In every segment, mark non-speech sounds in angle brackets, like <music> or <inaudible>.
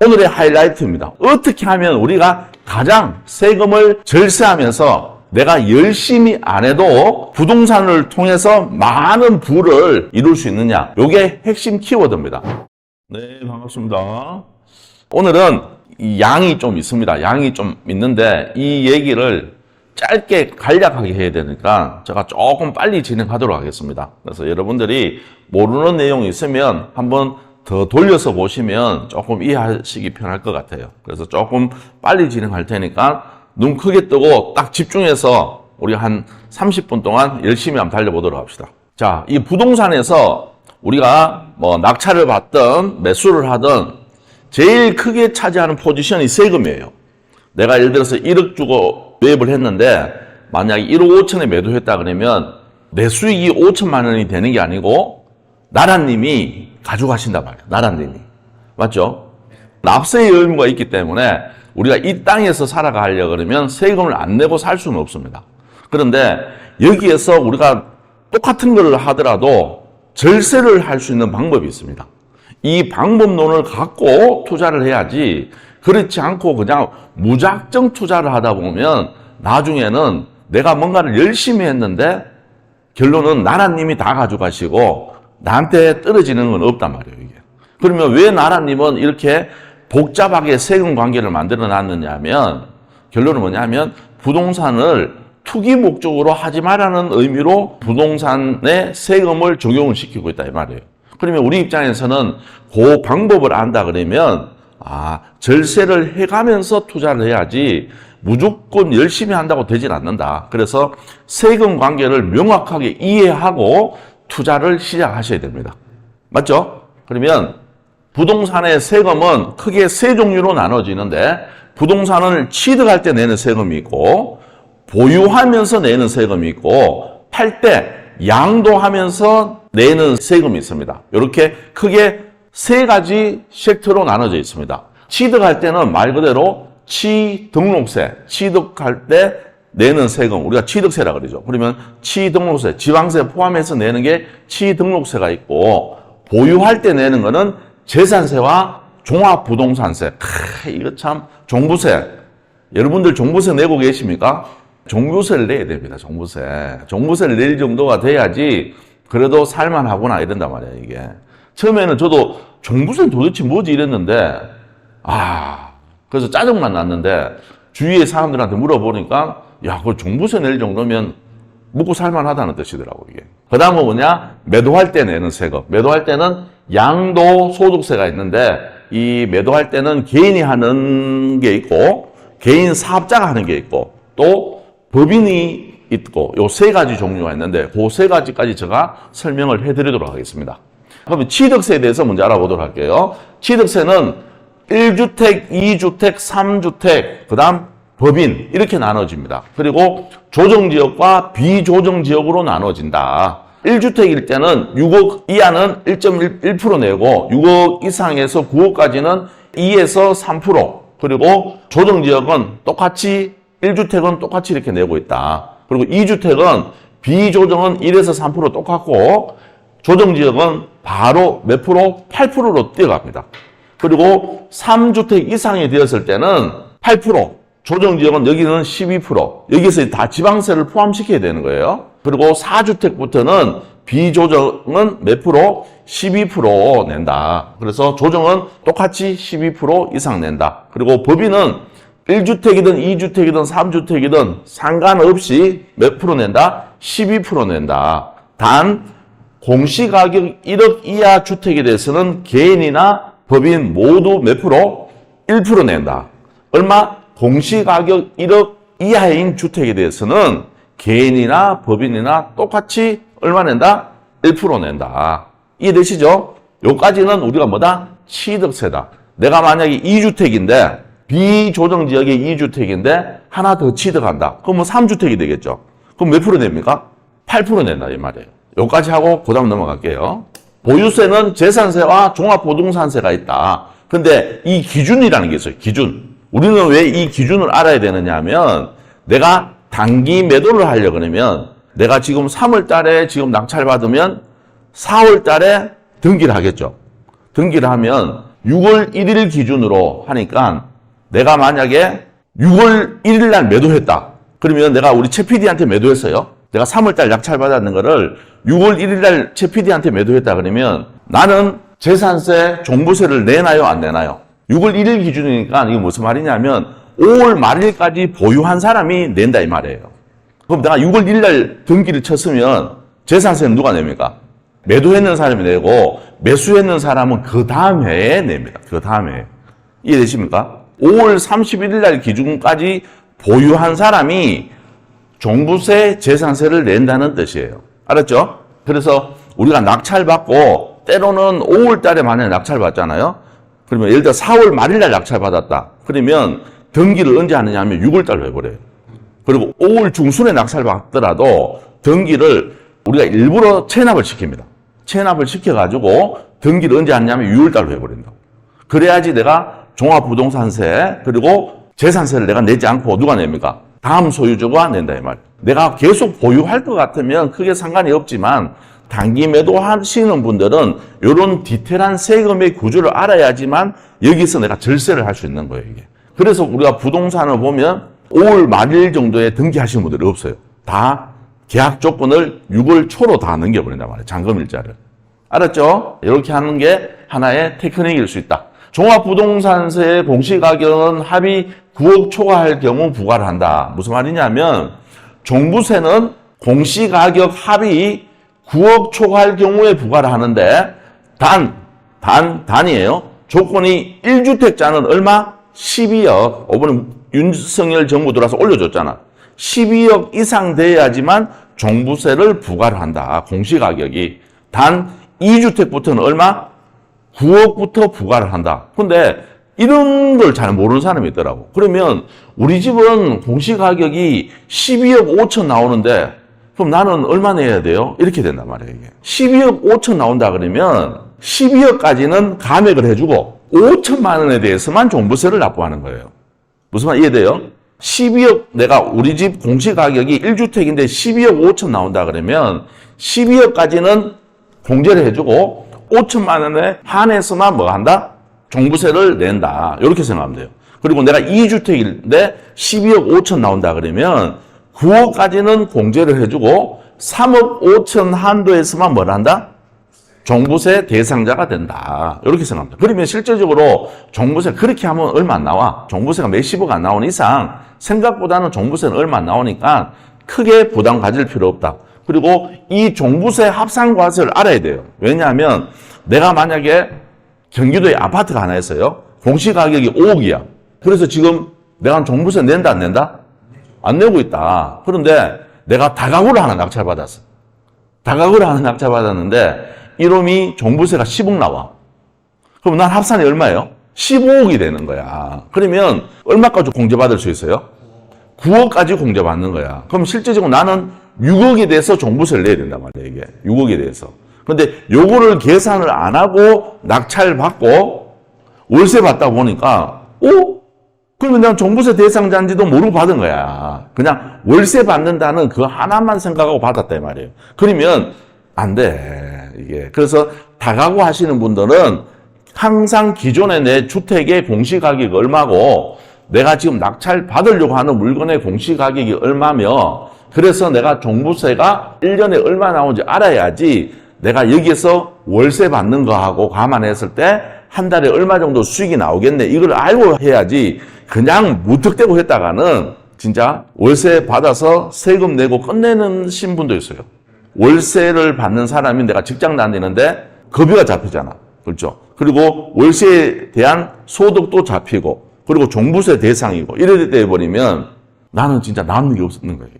오늘의 하이라이트입니다. 어떻게 하면 우리가 가장 세금을 절세하면서 내가 열심히 안 해도 부동산을 통해서 많은 부를 이룰 수 있느냐. 이게 핵심 키워드입니다. 네, 반갑습니다. 오늘은 이 양이 좀 있습니다. 양이 좀 있는데 이 얘기를 짧게 간략하게 해야 되니까 제가 조금 빨리 진행하도록 하겠습니다. 그래서 여러분들이 모르는 내용이 있으면 한번 더 돌려서 보시면 조금 이해하시기 편할 것 같아요. 그래서 조금 빨리 진행할 테니까 눈 크게 뜨고 딱 집중해서 우리 한 30분 동안 열심히 한번 달려보도록 합시다. 자, 이 부동산에서 우리가 뭐 낙찰을 받든 매수를 하든 제일 크게 차지하는 포지션이 세금이에요. 내가 예를 들어서 1억 주고 매입을 했는데 만약에 1억 5천에 매도했다 그러면 내 수익이 5천만 원이 되는 게 아니고 나라님이 가져가신단 말이에요. 나라님이. 맞죠? 납세의 의무가 있기 때문에 우리가 이 땅에서 살아가려 그러면 세금을 안 내고 살 수는 없습니다. 그런데 여기에서 우리가 똑같은 걸 하더라도 절세를 할 수 있는 방법이 있습니다. 이 방법론을 갖고 투자를 해야지 그렇지 않고 그냥 무작정 투자를 하다 보면 나중에는 내가 뭔가를 열심히 했는데 결론은 나라님이 다 가져가시고 나한테 떨어지는 건 없단 말이에요, 이게. 그러면 왜 나라님은 이렇게 복잡하게 세금 관계를 만들어 놨느냐면 결론은 뭐냐면 부동산을 투기 목적으로 하지 말라는 의미로 부동산에 세금을 적용을 시키고 있다 이 말이에요. 그러면 우리 입장에서는 그 방법을 안다 그러면 아 절세를 해가면서 투자를 해야지 무조건 열심히 한다고 되진 않는다. 그래서 세금 관계를 명확하게 이해하고 투자를 시작하셔야 됩니다. 맞죠? 그러면 부동산의 세금은 크게 세 종류로 나눠지는데 부동산을 취득할 때 내는 세금이 있고 보유하면서 내는 세금이 있고 팔 때 양도하면서 내는 세금이 있습니다. 이렇게 크게 세 가지 섹터로 나눠져 있습니다. 취득할 때는 말 그대로 취등록세, 취득할 때 내는 세금, 우리가 취득세라 그러죠. 그러면 취등록세, 지방세 포함해서 내는 게 취등록세가 있고 보유할 때 내는 거는 재산세와 종합부동산세. 크, 이거 참 종부세. 여러분들 종부세 내고 계십니까? 종부세를 내야 됩니다. 종부세. 종부세를 낼 정도가 돼야지 그래도 살만하구나 이런단 말이에요. 이게 처음에는 저도 종부세는 도대체 뭐지 이랬는데 아 그래서 짜증만 났는데 주위의 사람들한테 물어보니까 야, 그 종부세 낼 정도면 먹고 살만하다는 뜻이더라고 이게. 그 다음은 뭐냐? 매도할 때 내는 세금. 매도할 때는 양도 소득세가 있는데 이 매도할 때는 개인이 하는 게 있고 개인 사업자가 하는 게 있고 또 법인이 있고 요 세 가지 종류가 있는데 그 세 가지까지 제가 설명을 해드리도록 하겠습니다. 그러면 취득세에 대해서 먼저 알아보도록 할게요. 취득세는 1주택, 2주택, 3주택, 그 다음 법인 이렇게 나눠집니다. 그리고 조정지역과 비조정지역으로 나눠진다. 1주택일 때는 6억 이하는 1.1% 내고 6억 이상에서 9억까지는 2에서 3% 그리고 조정지역은 똑같이 1주택은 똑같이 이렇게 내고 있다. 그리고 2주택은 비조정은 1에서 3% 똑같고 조정지역은 바로 몇 프로? 8%로 뛰어갑니다. 그리고 3주택 이상이 되었을 때는 8%, 조정지역은 여기는 12%, 여기서 다 지방세를 포함시켜야 되는 거예요. 그리고 4주택부터는 비조정은 몇 프로? 12% 낸다. 그래서 조정은 똑같이 12% 이상 낸다. 그리고 법인은 1주택이든 2주택이든 3주택이든 상관없이 몇 프로 낸다? 12% 낸다. 단 공시가격 1억 이하 주택에 대해서는 개인이나 법인 모두 몇 프로? 1% 낸다. 얼마? 공시가격 1억 이하인 주택에 대해서는 개인이나 법인이나 똑같이 얼마 낸다? 1% 낸다. 이해되시죠? 요까지는 우리가 뭐다? 취득세다. 내가 만약에 2주택인데 비조정 지역의 2주택인데 하나 더 취득한다. 그러면 3주택이 되겠죠. 그럼 몇 프로 냅니까? 8% 낸다 이 말이에요. 요까지 하고 그 다음 넘어갈게요. 보유세는 재산세와 종합부동산세가 있다. 근데 이 기준이라는 게 있어요. 기준. 우리는 왜 이 기준을 알아야 되느냐 하면 내가 단기 매도를 하려고 그러면 내가 지금 3월 달에 지금 낙찰 받으면 4월 달에 등기를 하겠죠. 등기를 하면 6월 1일 기준으로 하니까 내가 만약에 6월 1일 날 매도했다. 그러면 내가 우리 최 PD한테 매도했어요. 내가 3월 달 낙찰 받았는 거를 6월 1일 날 최 PD한테 매도했다 그러면 나는 재산세 종부세를 내나요 안 내나요? 6월 1일 기준이니까 이게 무슨 말이냐면 5월 말일까지 보유한 사람이 낸다 이 말이에요. 그럼 내가 6월 1일 날 등기를 쳤으면 재산세는 누가 냅니까? 매도했는 사람이 내고 매수했는 사람은 그 다음 해에 냅니다. 그 다음 해에. 이해되십니까? 5월 31일 날 기준까지 보유한 사람이 종부세, 재산세를 낸다는 뜻이에요. 알았죠? 그래서 우리가 낙찰받고 때로는 5월 달에 만약에 낙찰받잖아요. 그러면 예를 들어 4월 말일 날 낙찰받았다. 그러면 등기를 언제 하느냐 하면 6월 달로 해버려요. 그리고 5월 중순에 낙찰받더라도 등기를 우리가 일부러 체납을 시킵니다. 체납을 시켜가지고 등기를 언제 하냐면 6월 달로 해버린다고. 그래야지 내가 종합부동산세 그리고 재산세를 내가 내지 않고 누가 냅니까? 다음 소유주가 낸다 이 말. 내가 계속 보유할 것 같으면 크게 상관이 없지만 단기 매도하시는 분들은 이런 디테일한 세금의 구조를 알아야지만 여기서 내가 절세를 할 수 있는 거예요 이게. 그래서 우리가 부동산을 보면 5월 말일 정도에 등기하시는 분들이 없어요. 다 계약 조건을 6월 초로 다 넘겨버린단 말이에요. 잔금일자를. 알았죠? 이렇게 하는 게 하나의 테크닉일 수 있다. 종합부동산세 공시가격은 합의 9억 초과할 경우 부과를 한다. 무슨 말이냐면 종부세는 공시가격 합의 9억 초과할 경우에 부과를 하는데 단, 단, 단이에요. 조건이 1주택자는 얼마? 12억. 이번에 윤석열 정부 들어와서 올려줬잖아. 12억 이상 돼야지만 종부세를 부과를 한다. 공시가격이. 단 2주택부터는 얼마? 9억부터 부과를 한다. 근데 이런 걸 잘 모르는 사람이 있더라고. 그러면 우리 집은 공시 가격이 12억 5천 나오는데 그럼 나는 얼마 내야 돼요? 이렇게 된단 말이에요. 이게. 12억 5천 나온다 그러면 12억까지는 감액을 해주고 5천만 원에 대해서만 종부세를 납부하는 거예요. 무슨 말 이해돼요? 12억 내가 우리 집 공시 가격이 1주택인데 12억 5천 나온다 그러면 12억까지는 공제를 해주고 5천만 원에 한해서만 뭐 한다? 종부세를 낸다. 이렇게 생각하면 돼요. 그리고 내가 2주택인데 12억 5천 나온다 그러면 9억까지는 공제를 해주고 3억 5천 한도에서만 뭘 한다? 종부세 대상자가 된다. 이렇게 생각합니다. 그러면 실제적으로 종부세 그렇게 하면 얼마 안 나와. 종부세가 몇십억 안 나오는 이상 생각보다는 종부세는 얼마 안 나오니까 크게 부담 가질 필요 없다. 그리고 이 종부세 합산 과세를 알아야 돼요. 왜냐하면 내가 만약에 경기도에 아파트가 하나 있어요. 공시가격이 5억이야. 그래서 지금 내가 종부세 낸다 안 낸다? 안 내고 있다. 그런데 내가 다가구를 하나 낙찰받았어. 다가구를 하나 낙찰받았는데 이놈이 종부세가 10억 나와. 그럼 난 합산이 얼마예요? 15억이 되는 거야. 그러면 얼마까지 공제받을 수 있어요? 9억까지 공제받는 거야. 그럼 실제적으로 나는 6억에 대해서 종부세를 내야 된단 말이야, 이게. 6억에 대해서. 근데 요거를 계산을 안 하고 낙찰 받고 월세 받다 보니까, 오? 그러면 난 종부세 대상자인지도 모르고 받은 거야. 그냥 월세 받는다는 그 하나만 생각하고 받았다, 이 말이에요. 그러면 안 돼. 이게. 그래서 다가구 하시는 분들은 항상 기존의 내 주택의 공시 가격이 얼마고 내가 지금 낙찰 받으려고 하는 물건의 공시 가격이 얼마며 그래서 내가 종부세가 1년에 얼마 나오는지 알아야지 내가 여기에서 월세 받는 거하고 감안했을 때 한 달에 얼마 정도 수익이 나오겠네. 이걸 알고 해야지 그냥 무턱대고 했다가는 진짜 월세 받아서 세금 내고 끝내는 신분도 있어요. 월세를 받는 사람이 내가 직장 다니는데 급여가 잡히잖아. 그렇죠? 그리고 월세에 대한 소득도 잡히고 그리고 종부세 대상이고 이래 돼버리면 나는 진짜 남는 게 없는 거예요.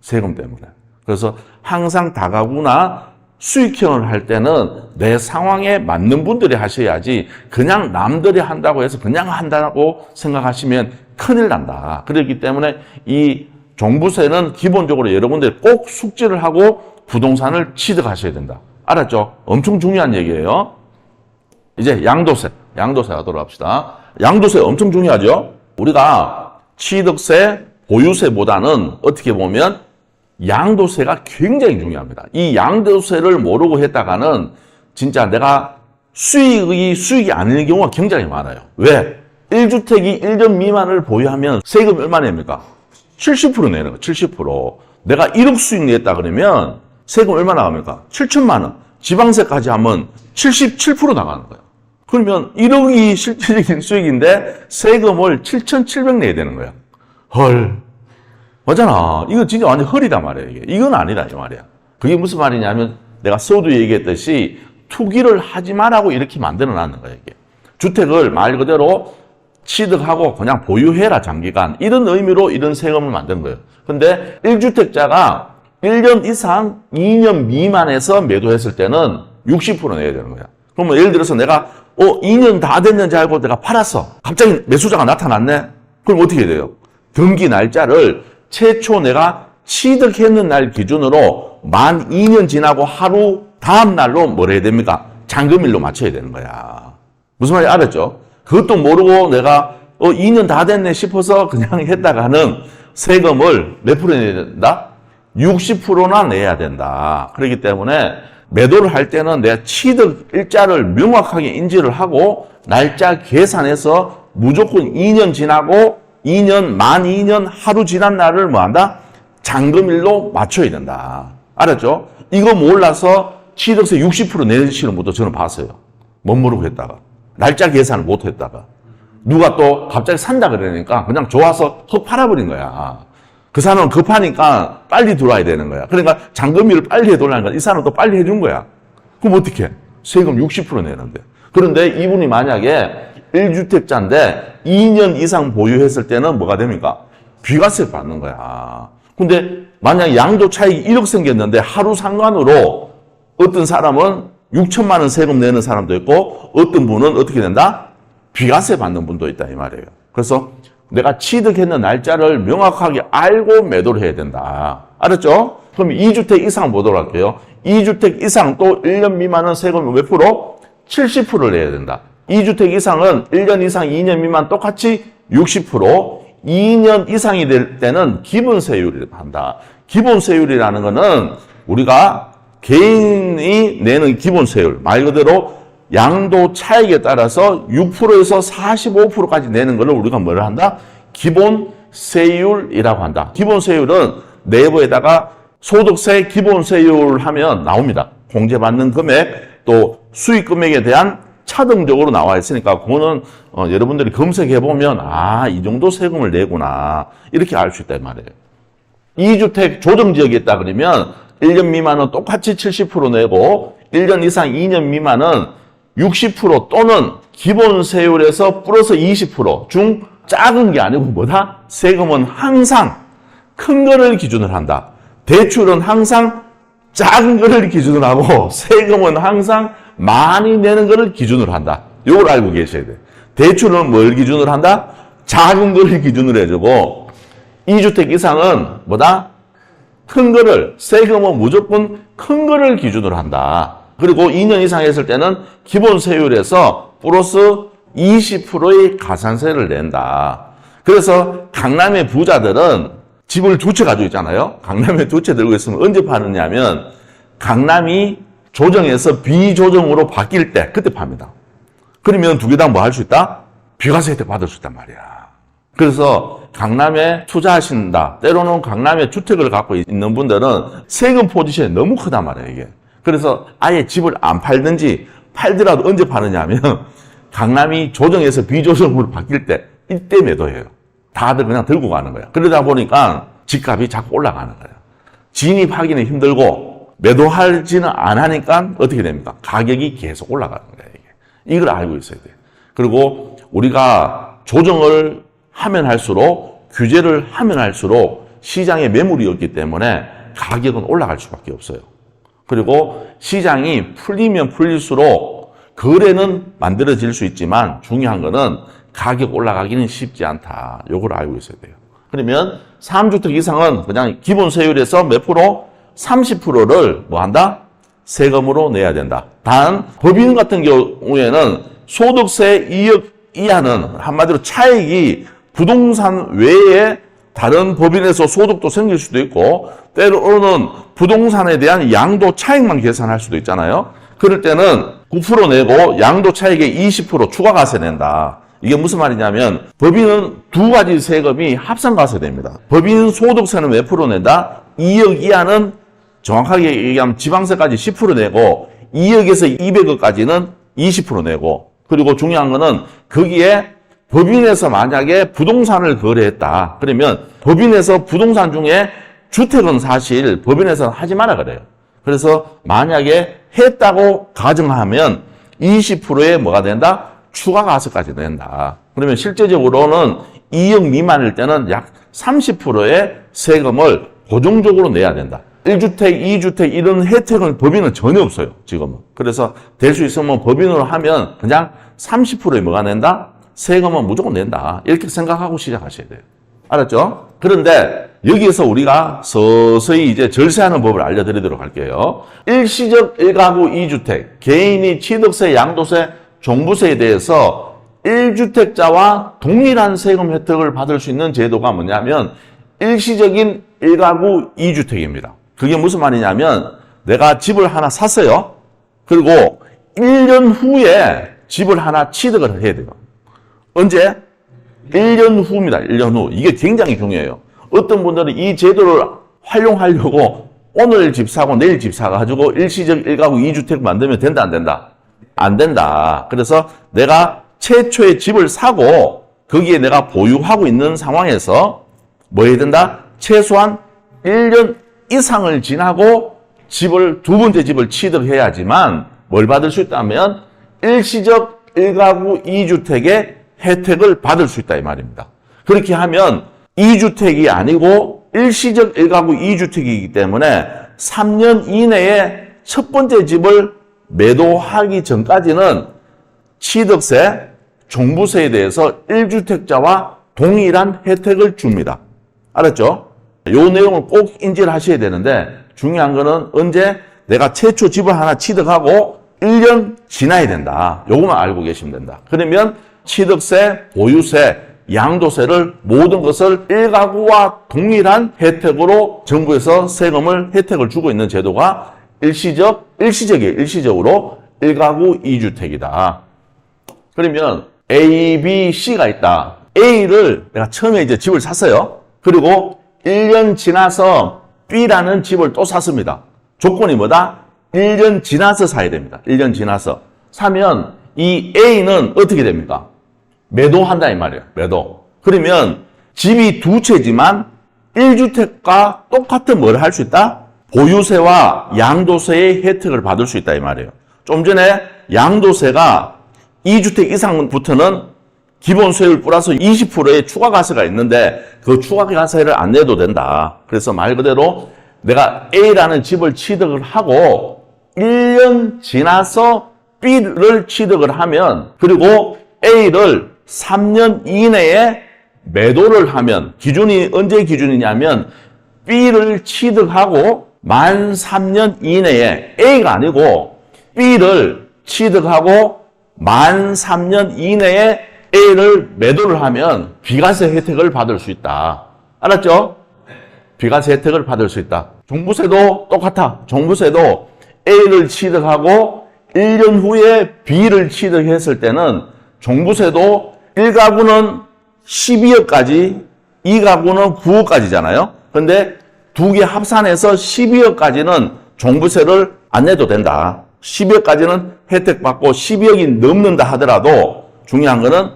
세금 때문에. 그래서 항상 다가구나 수익형을 할 때는 내 상황에 맞는 분들이 하셔야지 그냥 남들이 한다고 해서 그냥 한다고 생각하시면 큰일 난다. 그렇기 때문에 이 종부세는 기본적으로 여러분들이 꼭 숙지를 하고 부동산을 취득하셔야 된다. 알았죠? 엄청 중요한 얘기예요. 이제 양도세, 양도세 하도록 합시다. 양도세 엄청 중요하죠? 우리가 취득세, 보유세보다는 어떻게 보면 양도세가 굉장히 중요합니다. 이 양도세를 모르고 했다가는 진짜 내가 수익이 수익이 아닌 경우가 굉장히 많아요. 왜? 1주택이 1년 미만을 보유하면 세금 얼마 냅니까? 70% 내는 거, 70%. 내가 1억 수익 냈다 그러면 세금 얼마 나갑니까? 7천만 원. 지방세까지 하면 77% 나가는 거예요. 그러면 1억이 실질적인 수익인데 세금을 7,700 내야 되는 거야. 헐. 맞잖아. 이거 진짜 완전 헐이단 말이야, 이게. 이건 아니다, 이 말이야. 그게 무슨 말이냐면 내가 서두 얘기했듯이 투기를 하지 말라고 이렇게 만들어 놨는 거야, 이게. 주택을 말 그대로 취득하고 그냥 보유해라, 장기간. 이런 의미로 이런 세금을 만든 거예요. 근데 1주택자가 1년 이상 2년 미만에서 매도했을 때는 60% 내야 되는 거야. 그러면 예를 들어서 내가 어 2년 다 됐는지 알고 내가 팔았어. 갑자기 매수자가 나타났네. 그럼 어떻게 돼요? 등기 날짜를 최초 내가 취득했는 날 기준으로 만 2년 지나고 하루 다음 날로 뭘 해야 됩니까? 잔금일로 맞춰야 되는 거야. 무슨 말인지 알았죠? 그것도 모르고 내가 어 2년 다 됐네 싶어서 그냥 <laughs> 했다가는 세금을 몇 프로 내야 된다? 60%나 내야 된다. 그렇기 때문에 매도를 할 때는 내가 취득 일자를 명확하게 인지를 하고 날짜 계산해서 무조건 2년 지나고 2년 만 2년 하루 지난 날을 뭐 한다? 잔금일로 맞춰야 된다. 알았죠? 이거 몰라서 취득세 60% 내시는 분도 저는 봤어요. 못 모르고 했다가. 날짜 계산을 못 했다가. 누가 또 갑자기 산다 그러니까 그냥 좋아서 헉 팔아버린 거야. 그 사람은 급하니까 빨리 들어와야 되는 거야. 그러니까 잔금일을 빨리 해달라니까 이 사람은 또 빨리 해준 거야. 그럼 어떻게? 세금 60% 내는데. 그런데 이분이 만약에 1주택자인데 2년 이상 보유했을 때는 뭐가 됩니까? 비과세 받는 거야. 근데 만약 양도 차익이 1억 생겼는데 하루 상관으로 어떤 사람은 6천만 원 세금 내는 사람도 있고 어떤 분은 어떻게 된다? 비과세 받는 분도 있다 이 말이에요. 그래서 내가 취득했는 날짜를 명확하게 알고 매도를 해야 된다. 알았죠? 그럼 2주택 이상 보도록 할게요. 2주택 이상 또 1년 미만은 세금 몇 프로? 70%를 내야 된다. 2주택 이상은 1년 이상 2년 미만 똑같이 60%, 2년 이상이 될 때는 기본세율을 한다. 기본세율이라는 거는 우리가 개인이 내는 기본세율, 말 그대로 양도 차익에 따라서 6%에서 45%까지 내는 것을 우리가 뭐를 한다? 기본세율이라고 한다. 기본세율은 내부에다가 소득세 기본세율 하면 나옵니다. 공제받는 금액, 또 수익 금액에 대한 차등적으로 나와 있으니까 그거는 어, 여러분들이 검색해 보면 아, 이 정도 세금을 내구나. 이렇게 알 수 있단 말이에요. 2주택 조정 지역에 있다 그러면 1년 미만은 똑같이 70% 내고 1년 이상 2년 미만은 60% 또는 기본 세율에서 플러스 20%중 작은 게 아니고 뭐다? 세금은 항상 큰 거를 기준으로 한다. 대출은 항상 작은 거를 기준으로 하고 세금은 항상 많이 내는 거를 기준으로 한다. 이걸 알고 계셔야 돼. 대출은 뭘 기준으로 한다? 작은 거를 <laughs> 기준으로 해주고 2주택 이상은 뭐다? 큰 거를 세금은 무조건 큰 거를 기준으로 한다. 그리고 2년 이상 했을 때는 기본 세율에서 플러스 20%의 가산세를 낸다. 그래서 강남의 부자들은 집을 두 채 가지고 있잖아요. 강남에 두 채 들고 있으면 언제 파느냐면 강남이 조정에서 비조정으로 바뀔 때 그때 팝니다. 그러면 두 개당 뭐할 수 있다? 비과세 혜택 받을 수 있단 말이야. 그래서 강남에 투자하신다. 때로는 강남에 주택을 갖고 있는 분들은 세금 포지션이 너무 크단 말이에요, 이게. 그래서 아예 집을 안 팔든지 팔더라도 언제 파느냐 하면 <laughs> 강남이 조정에서 비조정으로 바뀔 때 이때 매도해요. 다들 그냥 들고 가는 거야. 그러다 보니까 집값이 자꾸 올라가는 거야. 진입하기는 힘들고 매도하지는 안 하니까 어떻게 됩니까? 가격이 계속 올라가는 거야, 이게. 이걸 알고 있어야 돼. 그리고 우리가 조정을 하면 할수록 규제를 하면 할수록 시장에 매물이 없기 때문에 가격은 올라갈 수밖에 없어요. 그리고 시장이 풀리면 풀릴수록 거래는 만들어질 수 있지만 중요한 거는 가격 올라가기는 쉽지 않다. 요걸 알고 있어야 돼요. 그러면 3주택 이상은 그냥 기본 세율에서 몇 프로? 30%를 뭐 한다? 세금으로 내야 된다. 단 법인 같은 경우에는 소득세 2억 이하는 한마디로 차익이 부동산 외에 다른 법인에서 소득도 생길 수도 있고 때로는 부동산에 대한 양도 차익만 계산할 수도 있잖아요. 그럴 때는 9% 내고 양도 차익의 20% 추가 가세 낸다. 이게 무슨 말이냐면 법인은 두 가지 세금이 합산 가세됩니다. 법인 소득세는 몇 프로 낸다? 2억 이하는 정확하게 얘기하면 지방세까지 10% 내고 2억에서 200억까지는 20% 내고 그리고 중요한 거는 거기에 법인에서 만약에 부동산을 거래했다. 그러면 법인에서 부동산 중에 주택은 사실 법인에서는 하지 마라 그래요. 그래서 만약에 했다고 가정하면 20%에 뭐가 된다? 추가 가세까지 된다. 그러면 실제적으로는 2억 미만일 때는 약 30%의 세금을 고정적으로 내야 된다. 1주택, 2주택 이런 혜택은 법인은 전혀 없어요. 지금은. 그래서 될 수 있으면 법인으로 하면 그냥 30%에 뭐가 낸다? 세금은 무조건 낸다. 이렇게 생각하고 시작하셔야 돼요. 알았죠? 그런데 여기에서 우리가 서서히 이제 절세하는 법을 알려드리도록 할게요. 일시적 1가구 2주택, 개인이 취득세, 양도세, 종부세에 대해서 1주택자와 동일한 세금 혜택을 받을 수 있는 제도가 뭐냐면 일시적인 1가구 2주택입니다. 그게 무슨 말이냐면 내가 집을 하나 샀어요. 그리고 1년 후에 집을 하나 취득을 해야 돼요. 언제? 1년 후입니다. 1년 후. 이게 굉장히 중요해요. 어떤 분들은 이 제도를 활용하려고 오늘 집 사고 내일 집 사가지고 일시적 1가구 2주택 만들면 된다, 안 된다? 안 된다. 그래서 내가 최초의 집을 사고 거기에 내가 보유하고 있는 상황에서 뭐 해야 된다? 최소한 1년 이상을 지나고 집을, 두 번째 집을 취득해야지만 뭘 받을 수 있다면 일시적 1가구 2주택의 혜택을 받을 수 있다 이 말입니다. 그렇게 하면 2주택이 아니고 일시적 1가구 2주택이기 때문에 3년 이내에 첫 번째 집을 매도하기 전까지는 취득세, 종부세에 대해서 1주택자와 동일한 혜택을 줍니다. 알았죠? 요 내용을 꼭 인지를 하셔야 되는데 중요한 거는 언제 내가 최초 집을 하나 취득하고 1년 지나야 된다. 요것만 알고 계시면 된다. 그러면 취득세, 보유세, 양도세를 모든 것을 1가구와 동일한 혜택으로 정부에서 세금을 혜택을 주고 있는 제도가 일시적, 일시적이에요. 일시적으로 1가구 2주택이다. 그러면 A, B, C가 있다. A를 내가 처음에 이제 집을 샀어요. 그리고 1년 지나서 B라는 집을 또 샀습니다. 조건이 뭐다? 1년 지나서 사야 됩니다. 1년 지나서. 사면 이 A는 어떻게 됩니까? 매도한다 이 말이에요. 매도. 그러면 집이 두 채지만 1주택과 똑같은 뭘 할 수 있다? 보유세와 양도세의 혜택을 받을 수 있다 이 말이에요. 좀 전에 양도세가 2주택 이상부터는 기본 세율 플러스 20%의 추가 가세가 있는데 그 추가 가세를 안 내도 된다. 그래서 말 그대로 내가 A라는 집을 취득을 하고 1년 지나서 B를 취득을 하면 그리고 A를 3년 이내에 매도를 하면 기준이 언제 기준이냐면 B를 취득하고 만 3년 이내에 A가 아니고 B를 취득하고 만 3년 이내에 A를 매도를 하면 비과세 혜택을 받을 수 있다. 알았죠? 비과세 혜택을 받을 수 있다. 종부세도 똑같아. 종부세도 A를 취득하고 1년 후에 B를 취득했을 때는 종부세도 1가구는 12억까지, 2가구는 9억까지잖아요. 근데 두 개 합산해서 12억까지는 종부세를 안 내도 된다. 12억까지는 혜택 받고 12억이 넘는다 하더라도 중요한 거는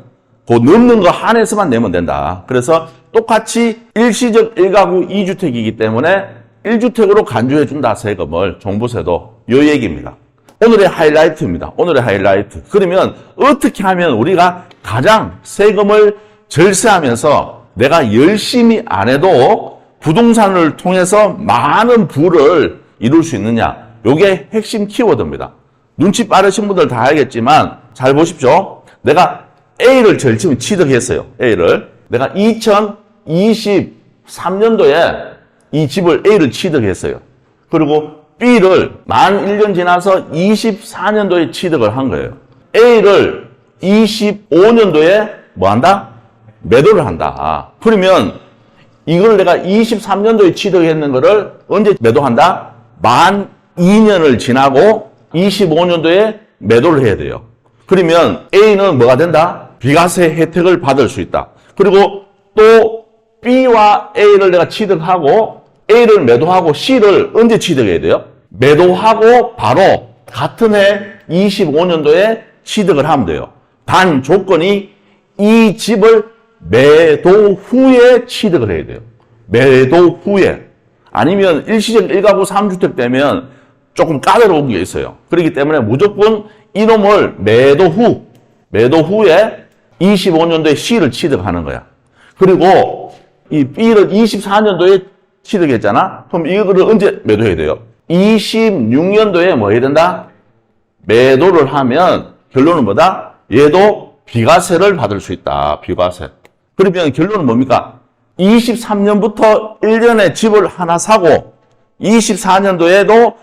그 넘는 거 한해서만 내면 된다. 그래서 똑같이 일시적 1가구 2주택이기 때문에 1주택으로 간주해 준다 세금을 종부세도 요 얘기입니다. 오늘의 하이라이트입니다. 오늘의 하이라이트. 그러면 어떻게 하면 우리가 가장 세금을 절세하면서 내가 열심히 안 해도 부동산을 통해서 많은 부를 이룰 수 있느냐? 요게 핵심 키워드입니다. 눈치 빠르신 분들 다 알겠지만 잘 보십시오. 내가 A를 제일 처음 취득했어요. A를. 내가 2023년도에 이 집을 A를 취득했어요. 그리고 B를 만 1년 지나서 24년도에 취득을 한 거예요. A를 25년도에 뭐 한다? 매도를 한다. 그러면 이걸 내가 23년도에 취득했는 거를 언제 매도한다? 만 2년을 지나고 25년도에 매도를 해야 돼요. 그러면 A는 뭐가 된다? 비과세 혜택을 받을 수 있다. 그리고 또 B와 A를 내가 취득하고 A를 매도하고 C를 언제 취득해야 돼요? 매도하고 바로 같은 해 25년도에 취득을 하면 돼요. 단 조건이 이 집을 매도 후에 취득을 해야 돼요. 매도 후에. 아니면 일시적 1가구 3주택 되면 조금 까다로운 게 있어요. 그렇기 때문에 무조건 이놈을 매도 후, 매도 후에 25년도에 C를 취득하는 거야. 그리고 이 B를 24년도에 취득했잖아? 그럼 이거를 언제 매도해야 돼요? 26년도에 뭐 해야 된다? 매도를 하면 결론은 뭐다? 얘도 비과세를 받을 수 있다. 비과세. 그러면 결론은 뭡니까? 23년부터 1년에 집을 하나 사고 24년도에도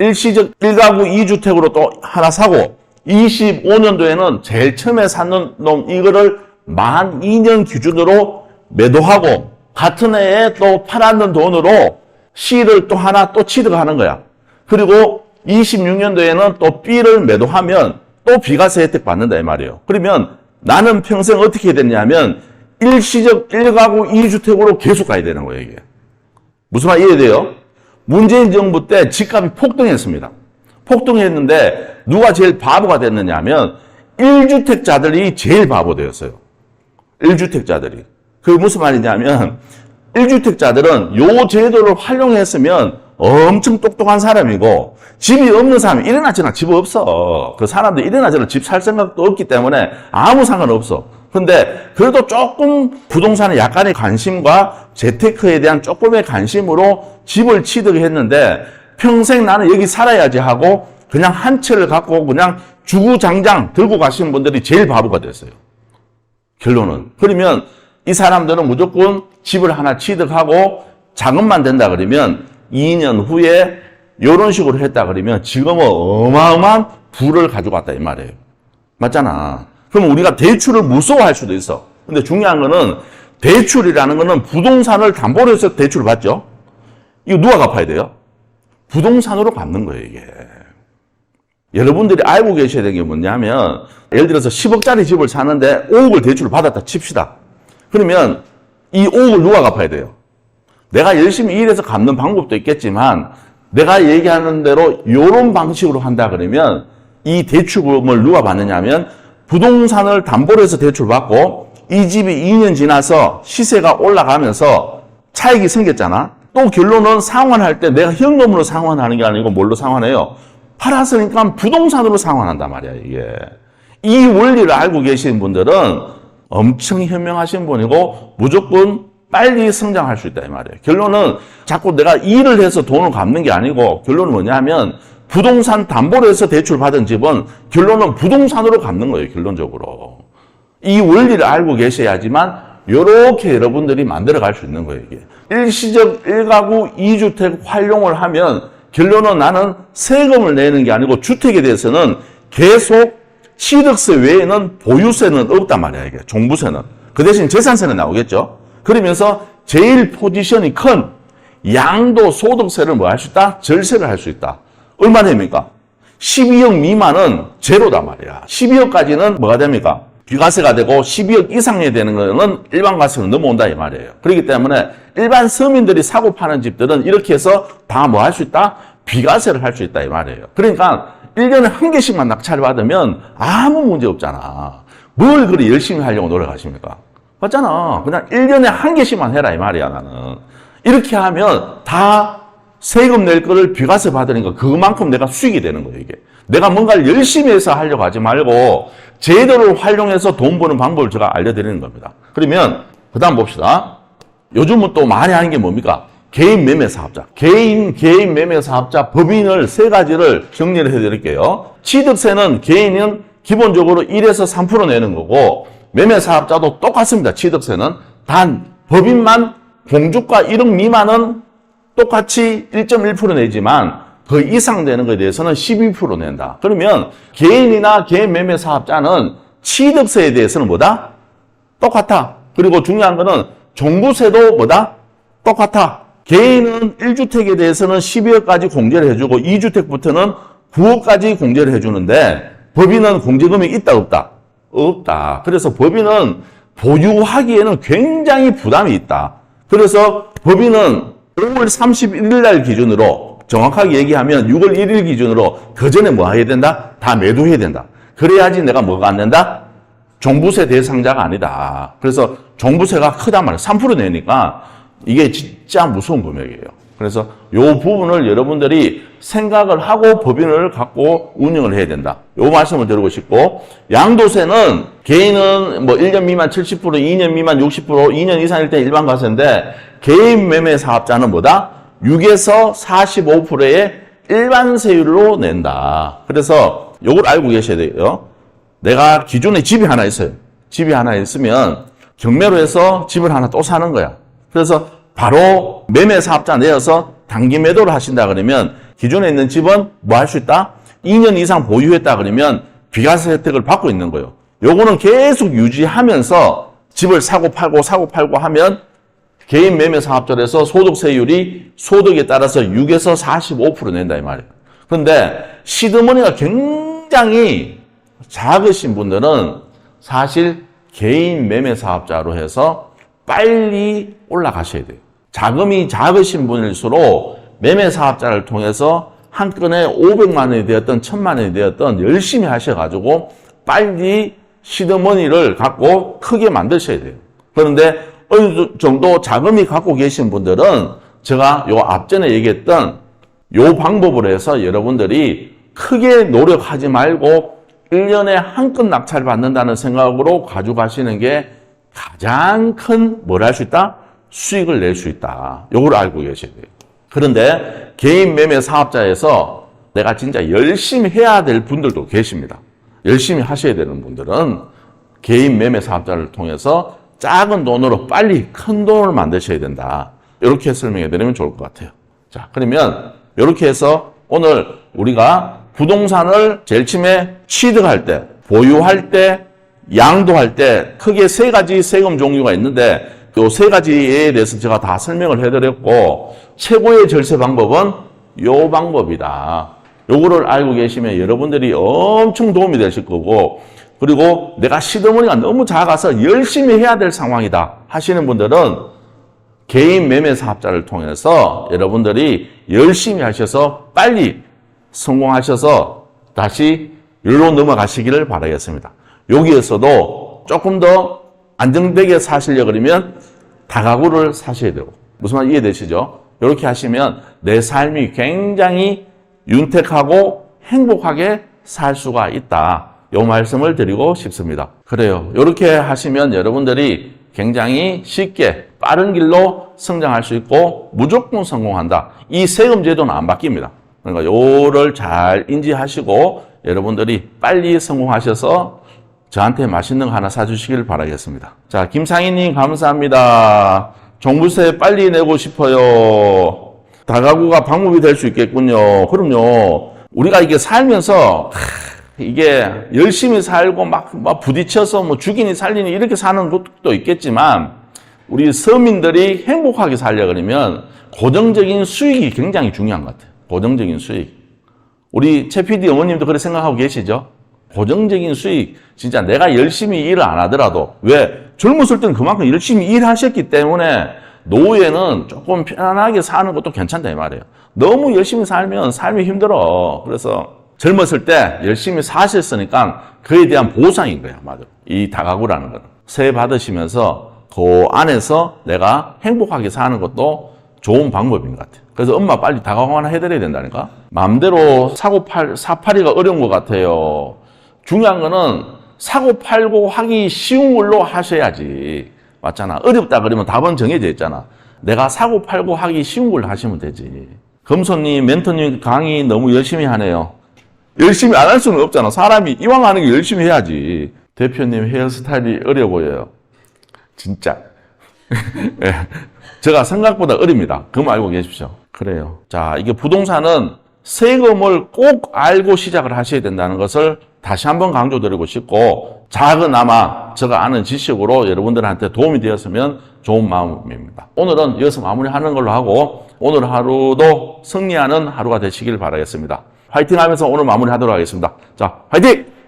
일시적 1가구 2주택으로 또 하나 사고 25년도에는 제일 처음에 샀는 놈 이거를 만 2년 기준으로 매도하고 같은 해에 또 팔았는 돈으로 C를 또 하나 또 취득하는 거야. 그리고 26년도에는 또 B를 매도하면 또 비과세 혜택 받는다 이 말이에요. 그러면 나는 평생 어떻게 됐냐면 일시적 1가구 2주택으로 계속 가야 되는 거예요, 이게. 무슨 말 이해돼요? 문재인 정부 때 집값이 폭등했습니다. 폭등했는데 누가 제일 바보가 됐느냐 하면 1주택자들이 제일 바보 되었어요. 1주택자들이. 그게 무슨 말이냐면 1주택자들은 요 제도를 활용했으면 엄청 똑똑한 사람이고 집이 없는 사람이 일어나 저나 집 없어. 그 사람들 일어나 저나 집 살 생각도 없기 때문에 아무 상관없어. 근데 그래도 조금 부동산에 약간의 관심과 재테크에 대한 조금의 관심으로 집을 취득했는데 평생 나는 여기 살아야지 하고 그냥 한 채를 갖고 그냥 주구장장 들고 가시는 분들이 제일 바보가 됐어요. 결론은. 그러면 이 사람들은 무조건 집을 하나 취득하고 자금만 된다 그러면 2년 후에 이런 식으로 했다 그러면 지금은 어마어마한 부를 가져갔다 이 말이에요. 맞잖아. 그럼 우리가 대출을 무서워할 수도 있어. 근데 중요한 거는 대출이라는 거는 부동산을 담보로 해서 대출을 받죠. 이거 누가 갚아야 돼요? 부동산으로 갚는 거예요, 이게. 여러분들이 알고 계셔야 되는 게 뭐냐면, 예를 들어서 10억짜리 집을 사는데 5억을 대출을 받았다 칩시다. 그러면 이 5억을 누가 갚아야 돼요? 내가 열심히 일해서 갚는 방법도 있겠지만, 내가 얘기하는 대로 이런 방식으로 한다 그러면 이 대출금을 누가 받느냐면 부동산을 담보로 해서 대출받고 이 집이 2년 지나서 시세가 올라가면서 차익이 생겼잖아. 또 결론은 상환할 때 내가 현금으로 상환하는 게 아니고 뭘로 상환해요? 팔았으니까 부동산으로 상환한단 말이야, 이게. 이 원리를 알고 계신 분들은 엄청 현명하신 분이고 무조건 빨리 성장할 수 있다 이 말이에요. 결론은 자꾸 내가 일을 해서 돈을 갚는 게 아니고 결론은 뭐냐면 부동산 담보로 해서 대출 받은 집은 결론은 부동산으로 갚는 거예요. 결론적으로. 이 원리를 알고 계셔야지만 이렇게 여러분들이 만들어 갈 수 있는 거예요. 이게. 일시적 1가구 2주택 활용을 하면 결론은 나는 세금을 내는 게 아니고 주택에 대해서는 계속 취득세 외에는 보유세는 없단 말이야. 이게 종부세는. 그 대신 재산세는 나오겠죠. 그러면서 제일 포지션이 큰 양도 소득세를 뭐 할 수 있다? 절세를 할 수 있다. 얼마 됩니까? 12억 미만은 제로다 말이야. 12억까지는 뭐가 됩니까? 비과세가 되고 12억 이상이 되는 거는 일반 과세는 넘어온다 이 말이에요. 그렇기 때문에 일반 서민들이 사고 파는 집들은 이렇게 해서 다 뭐 할 수 있다? 비과세를 할 수 있다 이 말이에요. 그러니까 1년에 한 개씩만 낙찰 받으면 아무 문제 없잖아. 뭘 그리 열심히 하려고 노력하십니까? 맞잖아. 그냥 1년에 한 개씩만 해라, 이 말이야, 나는. 이렇게 하면 다 세금 낼 거를 비과세 받으니까 그만큼 내가 수익이 되는 거예요, 이게. 내가 뭔가를 열심히 해서 하려고 하지 말고 제도를 활용해서 돈 버는 방법을 제가 알려드리는 겁니다. 그러면, 그 다음 봅시다. 요즘은 또 많이 하는 게 뭡니까? 개인 매매 사업자. 개인, 개인 매매 사업자 법인을 세 가지를 정리를 해드릴게요. 취득세는 개인은 기본적으로 1에서 3% 내는 거고, 매매 사업자도 똑같습니다. 취득세는. 단, 법인만 공주가 1억 미만은 똑같이 1.1% 내지만 그 이상 되는 것에 대해서는 12% 낸다. 그러면 개인이나 개인 매매 사업자는 취득세에 대해서는 뭐다? 똑같아. 그리고 중요한 거는 종부세도 뭐다? 똑같아. 개인은 1주택에 대해서는 12억까지 공제를 해주고 2주택부터는 9억까지 공제를 해주는데 법인은 공제금액이 있다 없다? 없다. 그래서 법인은 보유하기에는 굉장히 부담이 있다. 그래서 법인은 5월 31일 날 기준으로 정확하게 얘기하면 6월 1일 기준으로 그 전에 뭐 해야 된다? 다 매도해야 된다. 그래야지 내가 뭐가 안 된다? 종부세 대상자가 아니다. 그래서 종부세가 크단 말이에요. 3% 내니까 이게 진짜 무서운 금액이에요. 그래서 이 부분을 여러분들이 생각을 하고 법인을 갖고 운영을 해야 된다. 이 말씀을 드리고 싶고 양도세는 개인은 뭐 1년 미만 70%, 2년 미만 60%, 2년 이상일 때 일반 과세인데 개인 매매 사업자는 뭐다? 6에서 45%의 일반 세율로 낸다. 그래서 이걸 알고 계셔야 돼요. 내가 기존에 집이 하나 있어요. 집이 하나 있으면 경매로 해서 집을 하나 또 사는 거야. 그래서 바로 매매 사업자 내어서 단기 매도를 하신다 그러면 기존에 있는 집은 뭐 할 수 있다? 2년 이상 보유했다 그러면 비과세 혜택을 받고 있는 거예요. 요거는 계속 유지하면서 집을 사고 팔고 사고 팔고 하면 개인 매매 사업자에서 소득세율이 소득에 따라서 6에서 45% 낸다 이 말이에요. 그런데 시드머니가 굉장히 작으신 분들은 사실 개인 매매 사업자로 해서 빨리 올라가셔야 돼요. 자금이 작으신 분일수록 매매 사업자를 통해서 한 건에 500만 원이 되었던 1000만 원이 되었던 열심히 하셔가지고 빨리 시드머니를 갖고 크게 만드셔야 돼요. 그런데 어느 정도 자금이 갖고 계신 분들은 제가 요 앞전에 얘기했던 요 방법으로 해서 여러분들이 크게 노력하지 말고 1년에 한 건 낙찰 받는다는 생각으로 가져가시는 게 가장 큰 뭘 할 수 있다? 수익을 낼 수 있다. 요걸 알고 계셔야 돼요. 그런데 개인 매매 사업자에서 내가 진짜 열심히 해야 될 분들도 계십니다. 열심히 하셔야 되는 분들은 개인 매매 사업자를 통해서 작은 돈으로 빨리 큰 돈을 만드셔야 된다. 이렇게 설명해 드리면 좋을 것 같아요. 자, 그러면 이렇게 해서 오늘 우리가 부동산을 제일 처음에 취득할 때, 보유할 때, 양도할 때 크게 세 가지 세금 종류가 있는데 그 세 가지에 대해서 제가 다 설명을 해드렸고 최고의 절세 방법은 요 방법이다. 요거를 알고 계시면 여러분들이 엄청 도움이 되실 거고 그리고 내가 시드머니가 너무 작아서 열심히 해야 될 상황이다 하시는 분들은 개인 매매 사업자를 통해서 여러분들이 열심히 하셔서 빨리 성공하셔서 다시 일로 넘어가시기를 바라겠습니다. 여기에서도 조금 더 안정되게 사시려 그러면 다가구를 사셔야 되고 무슨 말 이해되시죠? 이렇게 하시면 내 삶이 굉장히 윤택하고 행복하게 살 수가 있다. 이 말씀을 드리고 싶습니다. 그래요. 이렇게 하시면 여러분들이 굉장히 쉽게 빠른 길로 성장할 수 있고 무조건 성공한다. 이 세금 제도는 안 바뀝니다. 그러니까 요를 잘 인지하시고 여러분들이 빨리 성공하셔서 저한테 맛있는 거 하나 사주시길 바라겠습니다. 자, 김상희님 감사합니다. 종부세 빨리 내고 싶어요. 다가구가 방법이 될 수 있겠군요. 그럼요. 우리가 이게 살면서 이게 열심히 살고 막, 막 부딪혀서 뭐 죽이니 살리니 이렇게 사는 것도 있겠지만 우리 서민들이 행복하게 살려 그러면 고정적인 수익이 굉장히 중요한 것 같아요. 고정적인 수익. 우리 최 PD 어머님도 그렇게 생각하고 계시죠? 고정적인 수익. 진짜 내가 열심히 일을 안 하더라도 왜 젊었을 때는 그만큼 열심히 일하셨기 때문에 노후에는 조금 편안하게 사는 것도 괜찮다 이 말이에요. 너무 열심히 살면 삶이 힘들어. 그래서 젊었을 때 열심히 사셨으니까 그에 대한 보상인 거야, 맞아. 이 다가구라는 건. 세해 받으시면서 그 안에서 내가 행복하게 사는 것도 좋은 방법인 것 같아요. 그래서 엄마 빨리 다가구 하나 해드려야 된다니까? 마음대로 사고 팔, 사파리가 어려운 것 같아요. 중요한 거는 사고 팔고 하기 쉬운 걸로 하셔야지. 맞잖아. 어렵다 그러면 답은 정해져 있잖아. 내가 사고 팔고 하기 쉬운 걸 하시면 되지. 금손님, 멘토님 강의 너무 열심히 하네요. 열심히 안 할 수는 없잖아. 사람이 이왕 하는 게 열심히 해야지. 대표님 헤어스타일이 어려 보여요. 진짜. <laughs> 예. 제가 생각보다 어립니다. 그거 알고 계십시오. 그래요. 자, 이게 부동산은 세금을 꼭 알고 시작을 하셔야 된다는 것을 다시 한번 강조드리고 싶고, 작은아마 제가 아는 지식으로 여러분들한테 도움이 되었으면 좋은 마음입니다. 오늘은 여기서 마무리하는 걸로 하고, 오늘 하루도 승리하는 하루가 되시길 바라겠습니다. 화이팅 하면서 오늘 마무리하도록 하겠습니다. 자, 화이팅!